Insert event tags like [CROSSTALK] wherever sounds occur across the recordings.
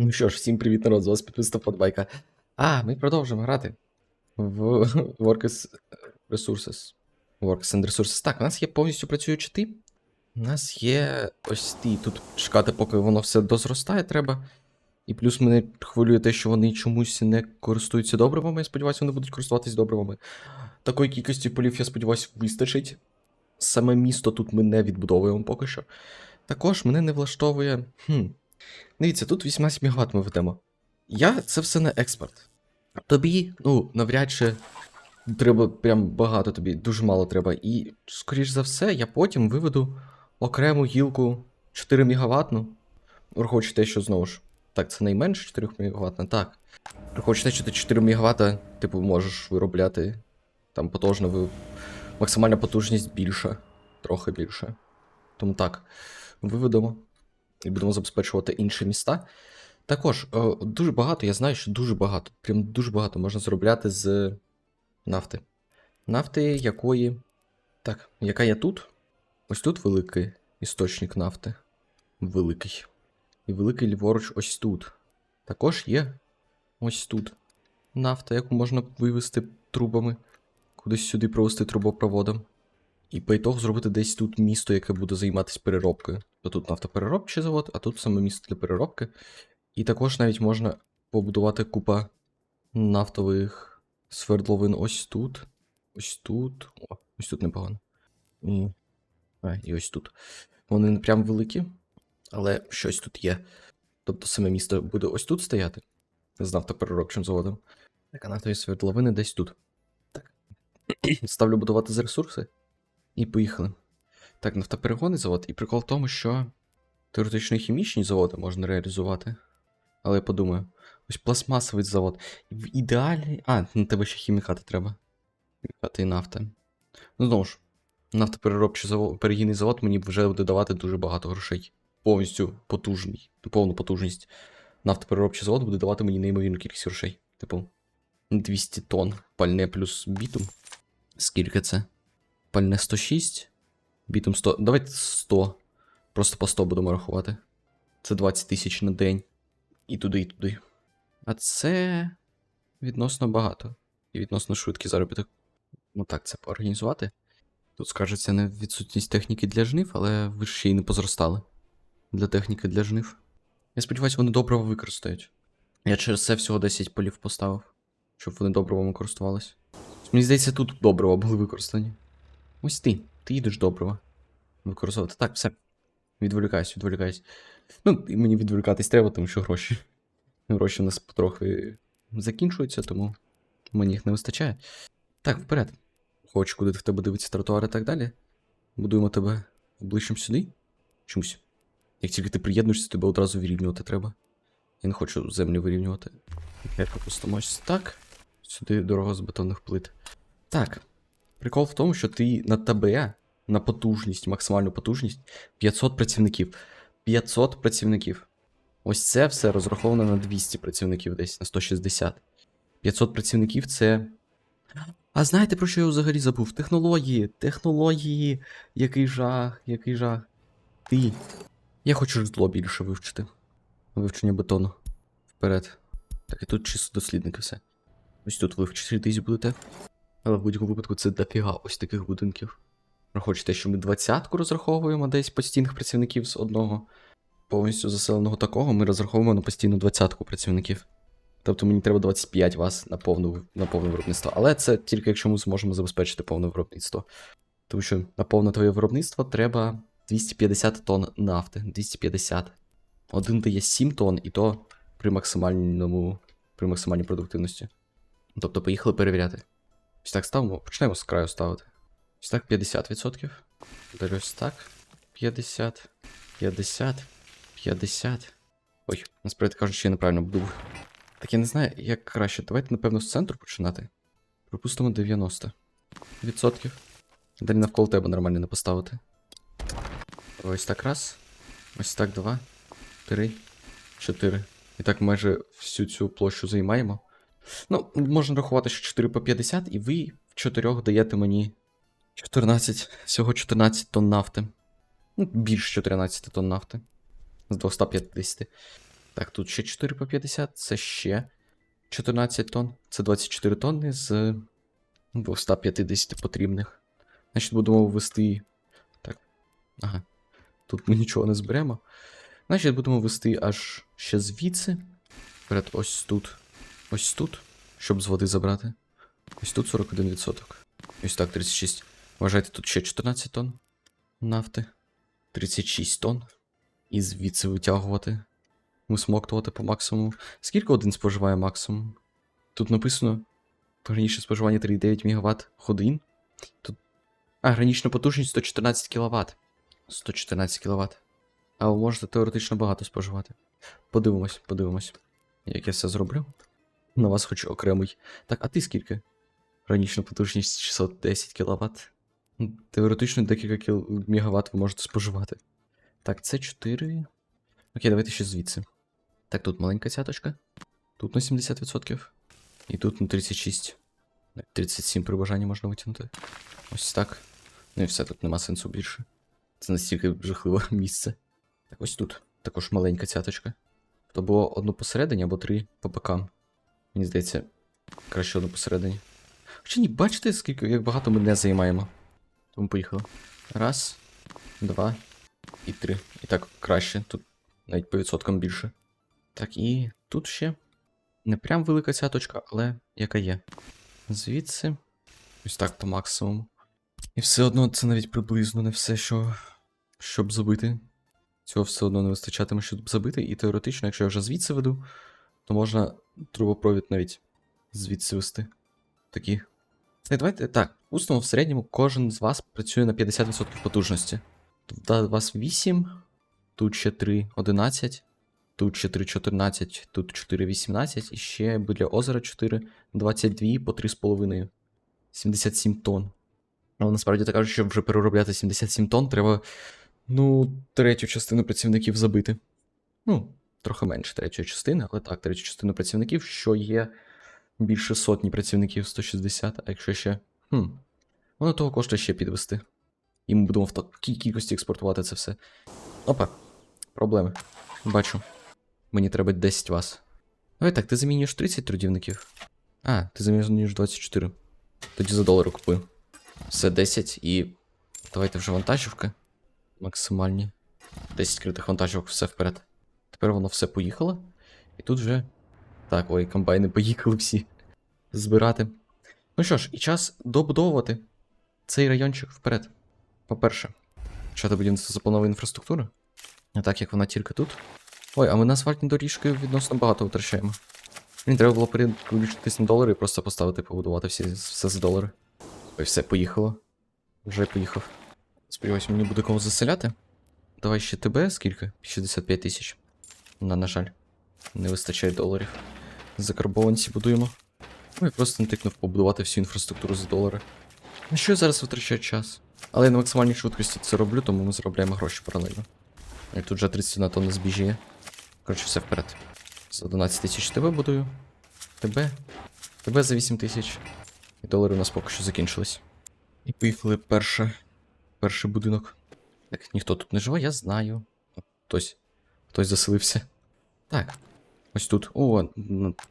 Ну що ж, всім привіт, народ, з вас підписав Подбайка. А, ми продовжуємо грати в Workers Resources. Workers and Resources. Так, у нас є повністю працюючі ти. У нас є ось ті. Тут чекати, поки воно все дозростає, треба. І плюс мене хвилює те, що вони чомусь не користуються добривами. Я сподіваюся, вони будуть користуватись добривами. Такої кількості полів, я сподіваюся, вистачить. Саме місто тут ми не відбудовуємо поки що. Також мене не влаштовує. Хм. Дивіться, тут 18 МВт ми ведемо. Я це все не експерт. Тобі, ну, навряд чи треба прям багато тобі, дуже мало треба. І, скоріш за все, я потім виведу окрему гілку 4 МВт. Враховуючи те, що знову ж. Так, це найменше 4 МВт, так. Враховуючи те, що ти 4 МВт, типу, можеш виробляти там потужно, ви... максимальна потужність більша, трохи більше. Тому так, виведемо і будемо забезпечувати інші міста. Також е, дуже багато, я знаю, що дуже багато, прям дуже багато можна заробляти з нафти. Нафти, якої. Так, яка є тут? Ось тут великий істочник нафти. Великий. І великий ліворуч ось тут. Також є ось тут нафта, яку можна вивести трубами, кудись сюди провести трубопроводом. І по ітогу зробити десь тут місто, яке буде займатися переробкою. То тут нафтопереробчий завод, а тут саме місто для переробки. І також навіть можна побудувати купа нафтових свердловин ось тут. Ось тут. О, ось тут непогано. І, а, і ось тут. Вони не прям великі, але щось тут є. Тобто саме місто буде ось тут стояти з нафтопереробчим заводом. Так, а нафтові свердловини десь тут. Так. [CLEARS THROAT] Ставлю будувати за ресурси. І поїхали. Так, нафтоперегонний завод. І прикол в тому, що теоретично хімічні заводи можна реалізувати. Але я подумаю, ось пластмасовий завод. В ідеалі. А, на тебе ще хімікати треба. Хімікати і нафта. Ну знову ж, нафтопереробчий завод, перегінний завод мені вже буде давати дуже багато грошей. Повністю потужний. Повну потужність. Нафтопереробчий завод буде давати мені неймовірну кількість грошей. Типу, 200 тонн пальне плюс бітум. Скільки це? Пальне 106. Бітум 100. Давайте 100. Просто по 100 будемо рахувати. Це 20 тисяч на день. І туди, і туди. А це відносно багато. І відносно швидкий заробіток. Ну так, це поорганізувати. Тут скажеться не відсутність техніки для жнив, але ви ще й не позростали. Для техніки для жнив. Я сподіваюся, вони добриво використають. Я через це всього 10 полів поставив, щоб вони добривом користувались. Мені здається, тут добрива були використані. Ось ти. Ти їдеш добрива. Використовувати. Так, все. Відволікаюсь, відволікаюсь. Ну, мені відволікатись треба, тому що гроші. Гроші у нас потрохи закінчуються, тому мені їх не вистачає. Так, вперед. Хочу, куди в тебе дивиться тротуар і так далі. Будуємо тебе обличчям сюди. Чомусь. Як тільки ти приєднуєшся, тебе одразу вирівнювати треба. Я не хочу землю вирівнювати. Я пропустимо ось так. Сюди дорога з бетонних плит. Так. Прикол в тому, що ти на ТБ, на потужність, максимальну потужність 500 працівників. 500 працівників. Ось це все розраховано на 200 працівників десь, на 160. 500 працівників це. А знаєте, про що я взагалі забув? Технології, технології, який жах, який жах. Ти. Я хочу житло більше вивчити. Вивчення бетону. Вперед. Так, і тут чисто дослідники все. Ось тут вивчитись будете. Але в будь-якому випадку це дофіга ось таких будинків. Враховуючи те, що ми двадцятку розраховуємо десь постійних працівників з одного повністю заселеного такого, ми розраховуємо на постійну двадцятку працівників. Тобто мені треба 25 вас на повну, на повне виробництво. Але це тільки якщо ми зможемо забезпечити повне виробництво. Тому що на повне твоє виробництво треба 250 тонн нафти. 250. Один дає 7 тонн, і то при максимальному, при максимальній продуктивності. Тобто, поїхали перевіряти. Ось так ставимо, почнемо з краю ставити. Ось так 50%. Далі ось так. 50, 50, 50. Ой, насправді кажучи, я неправильно буду. Так я не знаю, як краще. Давайте, напевно, з центру починати. Припустимо 90%. Далі навколо тебе нормально не поставити. Ось так раз. Ось так два. Три. Чотири. І так майже всю цю площу займаємо. Ну, можна рахувати, що 4 по 50, і ви в 4 даєте мені 14, всього 14 тонн нафти. Ну, більше 14 тонн нафти. З 250. Так, тут ще 4 по 50, це ще 14 тонн. Це 24 тонни з 250 потрібних. Значить, будемо ввести. Так. Ага. Тут ми нічого не зберемо. Значить, будемо ввести аж ще звідси. Вперед, ось тут. Ось тут. Щоб з води забрати. Ось тут 41%. Ось так, 36. Вважайте, тут ще 14 тонн нафти. 36 тонн. І звідси витягувати. Висмоктувати по максимуму. Скільки один споживає максимум? Тут написано. Гранічне споживання 3,9 МВт годин. Тут. А, гранічна потужність 114 кВт. 114 кВт. А ви можете теоретично багато споживати. Подивимось, подивимось. Як я все зроблю. На вас хочу окремий. Так, а ти скільки? Гранічна потужність 610 кВт. Теоретично декілька кіл... мегаватт ви можете споживати. Так, це 4. Окей, давайте ще звідси. Так, тут маленька цяточка. Тут на 70%. І тут на 36. 37 при бажанні можна витягнути. Ось так. Ну і все, тут нема сенсу більше. Це настільки жахливе [LAUGHS] місце. Так, ось тут. Також маленька цяточка. То було одну посередині або три по бокам. Мені здається, краще одну посередині. Хоча ні, бачите, скільки як багато ми не займаємо. Тому поїхали. Раз, два і три. І так краще. Тут навіть по відсоткам більше. Так, і тут ще не прям велика цяточка, але яка є. Звідси. Ось так по максимуму. І все одно це навіть приблизно не все, що. щоб забити. Цього все одно не вистачатиме, щоб забити. І теоретично, якщо я вже звідси веду, то можна трубопровід навіть звідси вести. Такі. Так, давайте так. Усно в середньому кожен з вас працює на 50% потужності. Тут у вас 8, тут ще 3, 11, тут ще 3, 14, тут 4, 18, і ще біля озера 4, 22 по 3,5. 77 тонн. Але насправді так кажуть, щоб вже переробляти 77 тонн, треба, ну, третю частину працівників забити. Ну, трохи менше третьої частини, але так, третю частину працівників, що є більше сотні працівників 160, а якщо ще. Хм. Воно того коштує ще підвести. І ми будемо в такій кількості експортувати це все. Опа. Проблеми. Бачу. Мені треба 10 вас. Давай так, ти замінюєш 30 трудівників. А, ти замінюєш 24. Тоді за долари купую. Все 10 і. Давайте вже вантажівки. Максимальні. 10 критих вантажівок, все вперед. Тепер воно все поїхало. І тут вже. Так, ой, комбайни поїхали всі збирати. Ну що ж, і час добудовувати цей райончик вперед. По-перше, почати будівництво запланової інфраструктури. А так як вона тільки тут. Ой, а ми на асфальтні доріжки відносно багато витрачаємо. Мені треба було переключитись на долари і просто поставити побудувати всі, все за долари. Ой, все, поїхало. Вже поїхав. Сподіваюсь, мені буде кого заселяти. Давай ще тебе скільки? 65 тисяч. На, на жаль, не вистачає доларів. Закарбованці будуємо. Ну і просто натикнув побудувати всю інфраструктуру за долари. На що я зараз витрачаю час? Але я на максимальній швидкості це роблю, тому ми заробляємо гроші паралельно. І тут вже 31 тонна збіжі є. Коротше, все вперед. За 11 тисяч тебе будую. Тебе. Тебе за 8 тисяч. І долари у нас поки що закінчились. І поїхали перше. Перший будинок. Так, ніхто тут не живе, я знаю. Хтось. Хтось заселився. Так. Ось тут. О,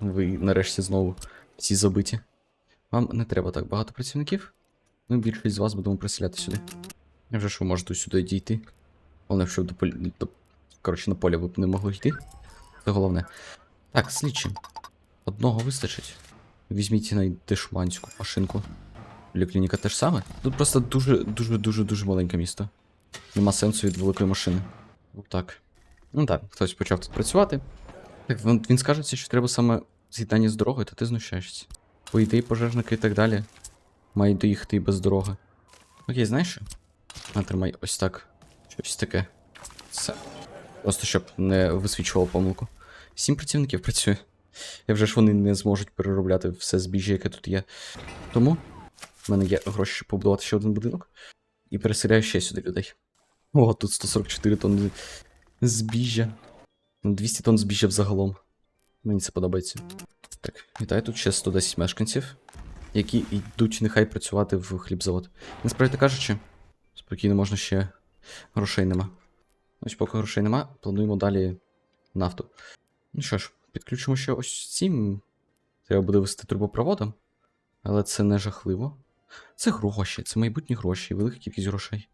ви нарешті знову всі забиті. Вам не треба так багато працівників. Ми більшість з вас будемо приселяти сюди. Я вже ви можете сюди дійти. Головне, щоб до полі. До... Коротше, на поле ви б не могли йти. Це головне. Так, слідчі. Одного вистачить. Візьміть найдешманську машинку. Поліклініка теж саме. Тут просто дуже, дуже, дуже, дуже маленьке місто. Нема сенсу від великої машини. Отак. Ну так, хтось почав тут працювати. Так, він, він скажеться, що треба саме з'єднання з дорогою, та ти знущаєшся. По ідеї, пожежники і так далі. Мають доїхати і без дороги. Окей, знаєш що? Натримай ось так. Щось таке. Все. Просто щоб не висвічувало помилку. Сім працівників працює. Я вже ж вони не зможуть переробляти все збіжжя, яке тут є. Тому в мене є гроші, щоб побудувати ще один будинок. І переселяю ще сюди людей. О, тут 144 тонни збіжжя. Ну, 200 тонн збіжжя взагалом. Мені це подобається. Так, вітаю, тут ще 110 мешканців, які йдуть нехай працювати в хлібзавод. Насправді кажучи, спокійно можна ще грошей нема. Ось поки грошей нема, плануємо далі нафту. Ну що ж, підключимо ще ось цим. Треба буде вести трубопроводом. Але це не жахливо. Це гроші, це майбутні гроші, велика кількість грошей.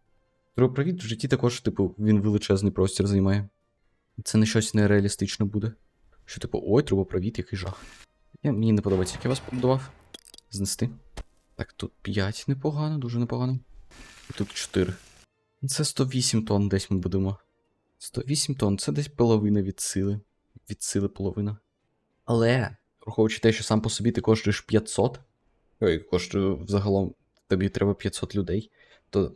Трубопровід в житті також, типу, він величезний простір займає. Це не щось нереалістичне буде. Що, типу, ой, трубопровід, який жах. Я, мені не подобається, як я вас побудував. Знести. Так, тут 5 непогано, дуже непогано. І тут 4. Це 108 тонн десь ми будемо. 108 тонн, це десь половина від сили. Від сили половина. Але, враховуючи те, що сам по собі ти коштуєш 500. Ой, коштує взагалом тобі треба 500 людей, то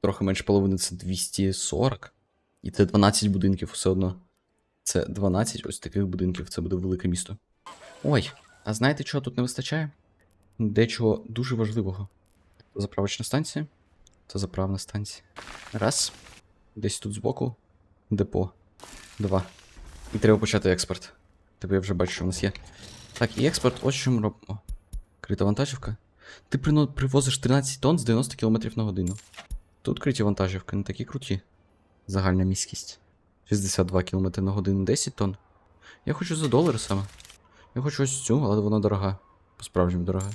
трохи менше половини це 240. І це 12 будинків все одно. Це 12 ось таких будинків, це буде велике місто. Ой, а знаєте, чого тут не вистачає? Дечого дуже важливого. Заправочна станція. Це заправна станція. Раз. Десь тут збоку. Депо. Два. І треба почати експорт. Тобто я вже бачу, що в нас є. Так, і експорт, ось що ми робимо. Крита вантажівка. Ти привозиш 13 тонн з 90 км на годину. Тут криті вантажівки, не такі круті. Загальна міськість. 62 км на годину, 10 тонн. Я хочу за долари саме. Я хочу ось цю, але вона дорога. По-справжньому дорога.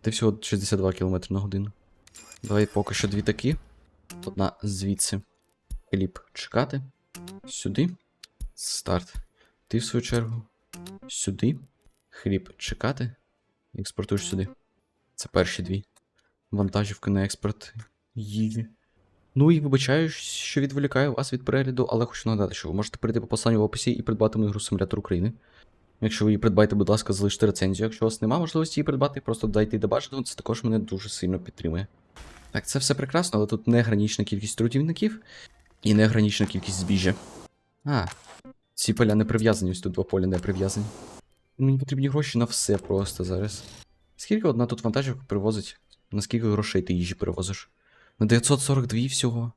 Ти всього 62 км на годину. Давай поки що дві такі. Одна звідси. Кліп чекати. Сюди. Старт. Ти в свою чергу. Сюди. Хліб чекати. Експортуєш сюди. Це перші дві. Вантажівки на експорт їжі. Ну і вибачаю, що відволікаю вас від перегляду, але хочу нагадати, що ви можете перейти по посиланню в описі і придбати мою гру Симулятор України. Якщо ви її придбаєте, будь ласка, залиште рецензію. Якщо у вас немає можливості її придбати, просто дайте її до бажаного, це також мене дуже сильно підтримує. Так, це все прекрасно, але тут негранічна кількість трудівників і негранічна кількість збіжжя. А, ці поля не прив'язані, ось тут два поля не прив'язані. Мені потрібні гроші на все просто зараз. Скільки одна тут вантажівка привозить? На скільки грошей ти їжі перевозиш? На 942 всього.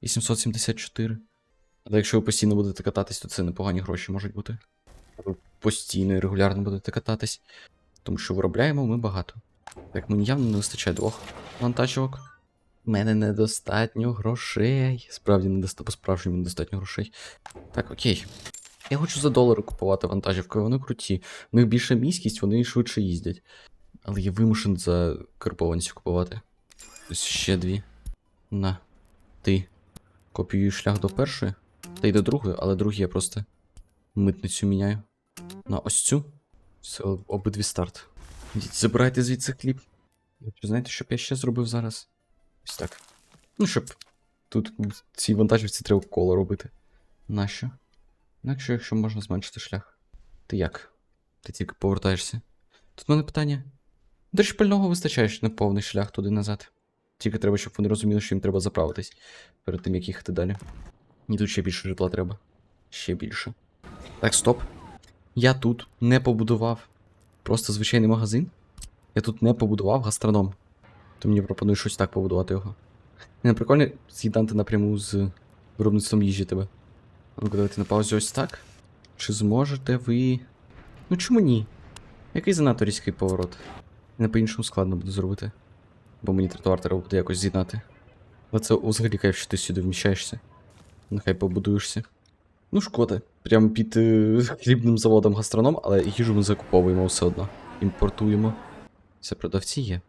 І 774. Але якщо ви постійно будете кататись, то це непогані гроші можуть бути. Ви постійно і регулярно будете кататись. Тому що виробляємо ми багато. Так, мені явно не вистачає двох вантажівок. У мене недостатньо грошей. Справді недостатньо, по-справжньому недостатньо грошей. Так, окей. Я хочу за долари купувати вантажівки, вони круті. У них більша міськість, вони швидше їздять. Але я вимушений за карбованців купувати. Ось ще дві. На. Ти. Копіюєш шлях до першої. Та й до другої, але другій я просто митницю міняю. На ось цю. Все, обидві старт. Забирайте звідси. Ви знаєте, що б я ще зробив зараз? Ось так. Ну, щоб тут в цій вантажівці треба коло робити. Нащо? Інакше, якщо можна зменшити шлях. Ти як? Ти тільки повертаєшся. Тут в мене питання. Речі, пального вистачає на повний шлях туди назад. Тільки треба, щоб вони розуміли, що їм треба заправитись перед тим, як їхати далі. І тут ще більше житла треба. Ще більше. Так, стоп. Я тут не побудував просто звичайний магазин. Я тут не побудував гастроном. То мені пропонуєш щось так побудувати його. Не, прикольно з'єднати напряму з виробництвом їжі тебе. Ну-ка, давайте на паузі ось так. Чи зможете ви. Ну чому ні? Який занадто різкий поворот? Не по-іншому складно буде зробити. Бо мені тротуар треба буде якось з'єднати. Але це взагалі кайф, що ти сюди вміщаєшся. Нехай побудуєшся. Ну, шкода. Прямо під е, хлібним заводом гастроном, але їжу ми закуповуємо все одно. Імпортуємо. Все, продавці є.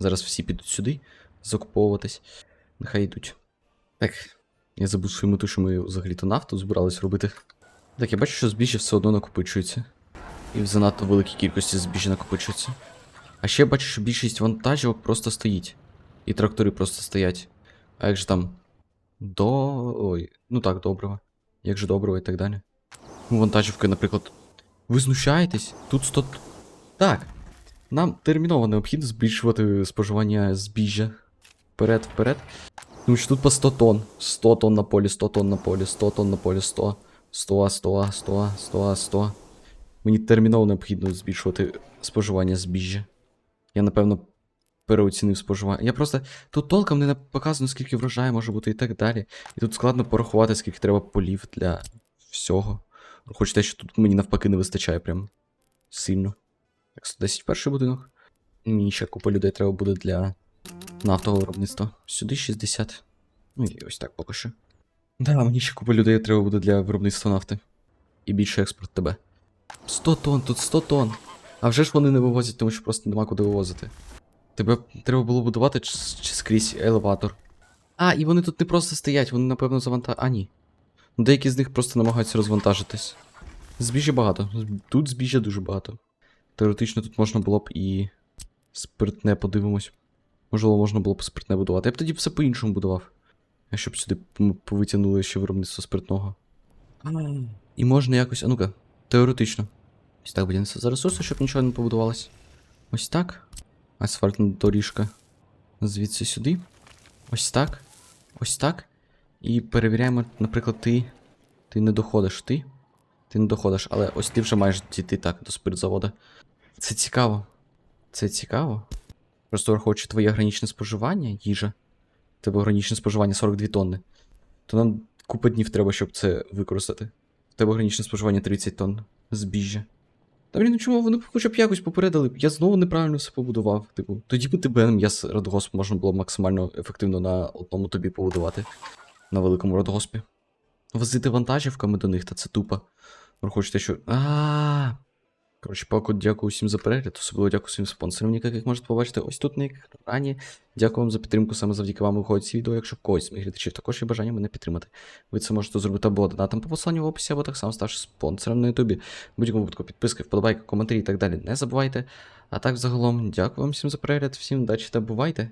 Зараз всі підуть сюди закуповуватись. Нехай йдуть. Так, я забув свою мету, що ми взагалі-то нафту збирались робити. Так, я бачу, що збіжжя все одно накопичується. І в занадто великій кількості збіжжя накопичується. А ще я бачу, що більшість вантажівок просто стоїть. І трактори просто стоять. А як же там. До. Ой, ну так, доброго. Як же доброго і так далі. Ну, вантажівки, наприклад. Ви знущаєтесь? Тут 100. Так. Нам терміново необхідно збільшувати споживання збіжжя. Вперед, вперед. Тому що тут по 100 тонн. 100 тонн на полі, 100 тонн на полі, 100 тонн на полі, 100. 100, 100, 100, 100, 100. Мені терміново необхідно збільшувати споживання збіжжя. Я, напевно, переоцінив споживання. Я просто. Тут толком не показано, скільки врожаю може бути і так далі. І тут складно порахувати, скільки треба полів для всього. Хоч те, що тут мені навпаки не вистачає прям сильно. Так, 110 перший будинок. Мені ще купа людей треба буде для нафтового виробництва. Сюди 60. Ну і ось так поки що. Да, мені ще купа людей треба буде для виробництва нафти. І більше експорт тебе. 100 тонн, тут 100 тонн. А вже ж вони не вивозять, тому що просто нема куди вивозити. Тебе треба було будувати чи, чи скрізь елеватор. А, і вони тут не просто стоять, вони, напевно, заванта. А, ні. Ну, Деякі з них просто намагаються розвантажитись. Збіжжя багато. Тут збіжжя дуже багато. Теоретично тут можна було б і спиртне подивимось. Можливо, можна було б спиртне будувати. Я б тоді все по-іншому будував. А щоб сюди м- повитягнули ще виробництво спиртного. І можна якось. А ну-ка, теоретично. Ось так будівництво за ресурси, щоб нічого не побудувалось. Ось так. Асфальтна доріжка. Звідси сюди. Ось так. Ось так. І перевіряємо, наприклад, ти. Ти не доходиш, ти. Ти не доходиш, але ось ти вже маєш дійти так до спиртзавода. Це цікаво. Це цікаво. Просто враховуючи твоє гранічне споживання, їжа. Тебе гранічне споживання 42 тонни. То нам купа днів треба, щоб це використати. В тебе гранічне споживання 30 тонн збіжжя. Та блін, ну чому вони хоча б якось попередили? Я знову неправильно все побудував. Типу, тоді би тебе м'яс радгосп можна було максимально ефективно на одному тобі побудувати. На великому радгоспі. Возити вантажівками до них, та це тупо. Враховуючи те, що. А. Коротше, поки дякую всім за перегляд, особливо дякую своїм спонсорам, яких як можете побачити ось тут на екрані. Дякую вам за підтримку, саме завдяки вам виходять ці відео. Якщо когось з моїх глядачів також є бажання мене підтримати. Ви це можете зробити або донатом по посиланню в описі, або так само ставши спонсором на Ютубі. Будь-якому випадку підписки, вподобайки, коментарі і так далі не забувайте. А так, загалом, дякую вам всім за перегляд, всім удачі та бувайте!